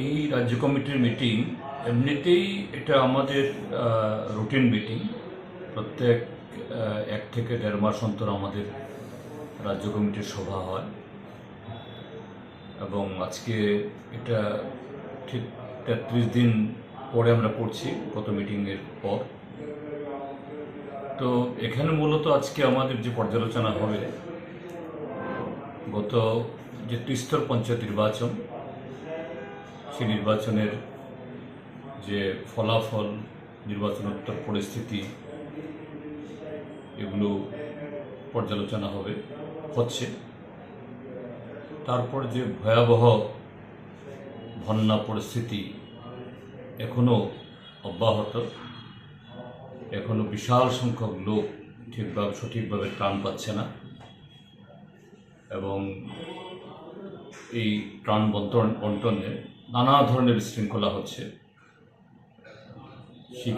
এই রাজ্য কমিটির মিটিং এমনিতেই এটা আমাদের রুটিন মিটিং প্রত্যেক এক থেকে দেড় মাস অন্তর আমাদের রাজ্য কমিটির সভা হয়। এবং আজকে এটা ঠিক তেত্রিশ দিন পরে আমরা করছি, গত মিটিংয়ের পর। তো এখানে মূলত আজকে আমাদের যে পর্যালোচনা হবে, গত যে ত্রিস্তর পঞ্চায়েত নির্বাচন সেই নির্বাচনের যে ফলাফল নির্বাচনোত্তর পরিস্থিতি, এগুলো পর্যালোচনা হবে, হচ্ছে। তারপর যে ভয়াবহ বন্যা পরিস্থিতি এখনও অব্যাহত এখনও বিশাল সংখ্যক লোক ঠিকভাবে, সঠিকভাবে ত্রাণ পাচ্ছে না এবং এই ত্রাণ বন্টন, বন্টনে নানা ধরনের বিশৃঙ্খলা হচ্ছে। সেই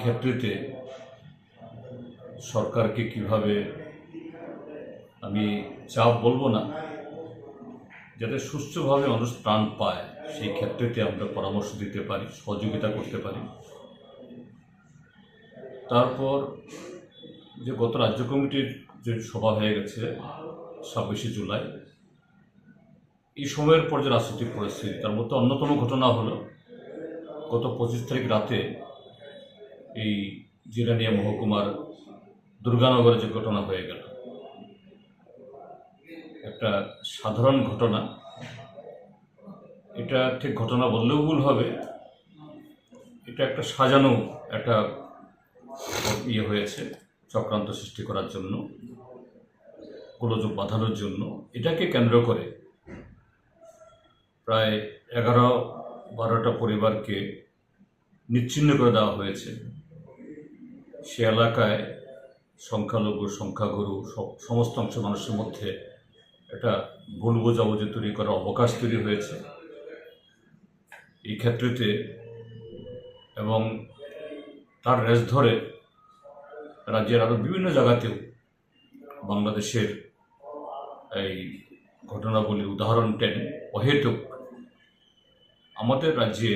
সরকারকে কীভাবে আমি চাপ বলব না, যাতে সুস্থভাবে মানুষ প্রাণ পায়, সেই ক্ষেত্রেতে আমরা পরামর্শ দিতে পারি, সহযোগিতা করতে পারি। তারপর যে গত রাজ্য কমিটির যে সভা হয়ে গেছে ছাব্বিশে জুলাই এই সময়ের পর যে রাজনৈতিক পরিস্থিতি, তার মধ্যে অন্যতম ঘটনা হলো গত পঁচিশ তারিখ রাতে এই জিরানিয়া মহকুমার দুর্গানগরে যে ঘটনা হয়ে গেল। একটা সাধারণ ঘটনা। এটা ঠিক ঘটনা বললেও ভুল হবে। এটা একটা সাজানো একটা ইয়ে হয়েছে চক্রান্ত সৃষ্টি করার জন্য, গোলযোগ বাঁধানোর জন্য। এটাকে কেন্দ্র করে প্রায় এগারো বারোটা পরিবারকে নিচ্ছিন্ন করে দেওয়া হয়েছে। সে এলাকায় সংখ্যালঘু, সংখ্যাগুরু সমস্ত অংশ মানুষের মধ্যে একটা ভুল বোঝাবুঝি তৈরি করার অবকাশ তৈরি হয়েছে। এই ক্ষেত্রেতে এবং তার রেস ধরে রাজ্যের আরও বিভিন্ন জায়গাতেও বাংলাদেশের এই ঘটনাবলীর উদাহরণ টেনে অহেতুক আমাদের রাজ্যে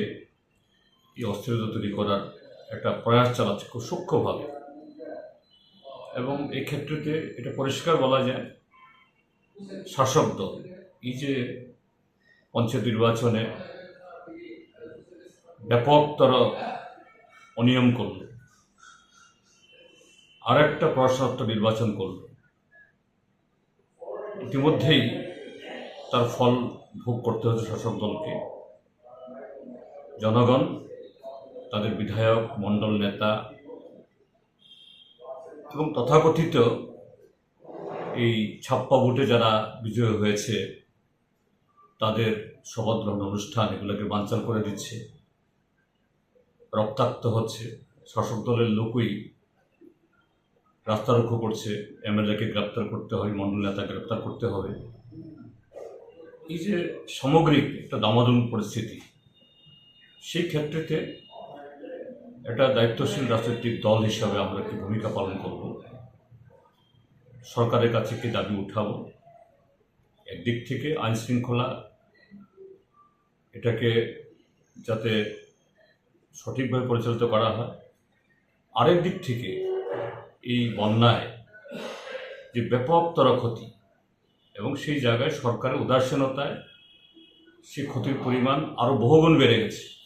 এই অস্থিরতা তৈরি করার একটা প্রয়াস চালাচ্ছে খুব সূক্ষ্মভাবে। এবং এই ক্ষেত্রেতে এটা পরিষ্কার বলা যায় শাসক দল। এই যে পঞ্চায়েত নির্বাচনে ব্যাপকতর অনিয়ম করল আর একটা প্রশাসত্ব নির্বাচন করল, ইতিমধ্যেই তার ফল ভোগ করতে হচ্ছে শাসক দলকে। জনগণ, তাদের বিধায়ক, মণ্ডল নেতা এবং তথাকথিত এই ছাপ্পা ভোটে যারা বিজয়ী হয়েছে, তাদের শপথ গ্রহণ অনুষ্ঠান এগুলোকে বানচাল করে দিচ্ছে। রক্তাক্ত হচ্ছে, শাসক দলের লোকই রাস্তারক্ষ করছে, এমএলএকে গ্রেপ্তার করতে হয় মণ্ডল নেতা গ্রেপ্তার করতে হবে। এই যে সামগ্রিক একটা দামাদুন পরিস্থিতি সেই ক্ষেত্রেতে একটা দায়িত্বশীল রাজনৈতিক দল হিসাবে আমরা কি ভূমিকা পালন করব? সরকারের কাছে কি দাবি উঠাবো? একদিক থেকে আইন শৃঙ্খলা, এটাকে যাতে সঠিকভাবে পরিচালিত করা হয়। আরেক দিক থেকে এই বন্যায় যে ব্যাপকতর ক্ষতি এবং সেই জায়গায় সরকারের উদাসীনতায় সে ক্ষতির পরিমাণ আরও বহুগুণ বেড়ে গেছে।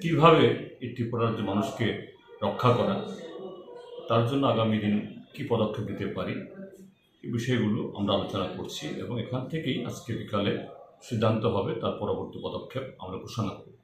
কীভাবে এই ত্রিপুরা যে মানুষকে রক্ষা করা তার জন্য আগামী দিন কী পদক্ষেপ নিতে পারি? এই বিষয়গুলো আমরা আলোচনা করছি এবং এখান থেকেই আজকে বিকালে সিদ্ধান্ত হবে, তার পরবর্তী পদক্ষেপ আমরা ঘোষণা করব।